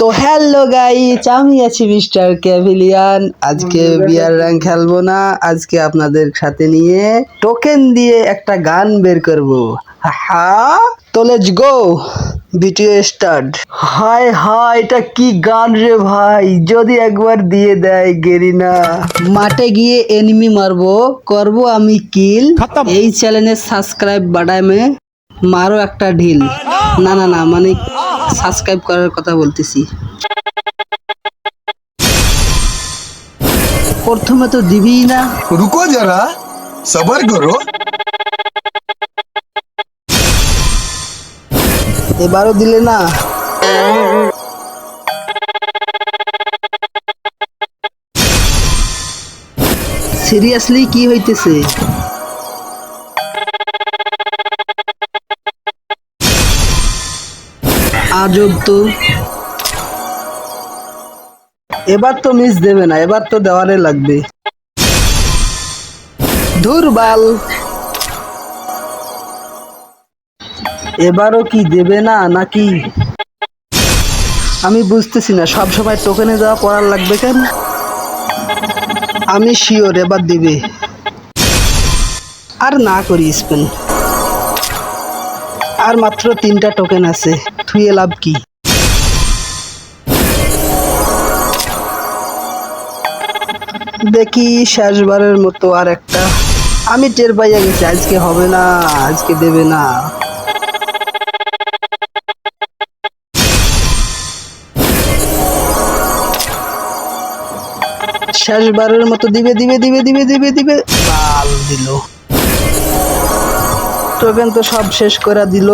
তো hello guys আমি আছি মিস্টার ক্যাভিলিয়ান আজকে বিয়ার র্যাঙ্ক খেলব না আজকে আপনাদের সাথে নিয়ে টোকেন দিয়ে একটা গান বের করব। হা তো লেটস গো ভিডিও স্টার্ট হায় হায় এটা কি গান রে ভাই? যদি একবার দিয়ে দেয় গেরিনা। মাঠে গিয়ে এনিমি মারবো করব আমি কিল এই চ্যানেলের সাবস্ক্রাইব বাটামে মারো একটা ঢিল। না না না মানে সাবস্ক্রাইব করার কথা বলতেছি। প্রথমে তো দিবি না। রুকো যারা সবার করো। এবারও দিলে না। সিরিয়াসলি কি হইতেছে? এবার তো মিস দেবে না, এবার তো দেওয়ারে লাগবে। ধুরবাল এবারও কি দেবে না নাকি? আমি বুঝতেছি না, সব সময় টোকেনে যাওয়া পড়ার লাগবে কেন? আমি শিওর এবার দিবে। আর না করি স্পেন আর মাত্র তিনটা টোকেন আছে। থুয়ে লাভ কি? দেখি শেষবারের মতো আর একটা। আমি টের পাইয়া গেছি, আজকে হবে না, আজকে দেবে না। শেষবারের মতো দিবে দিবে দিবে দিবে দিবে দিবে দিল। টোকেন তো সব শেষ করে দিল।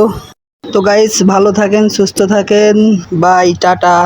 তো গাইস ভালো থাকেন সুস্থ থাকেন। Bye tata.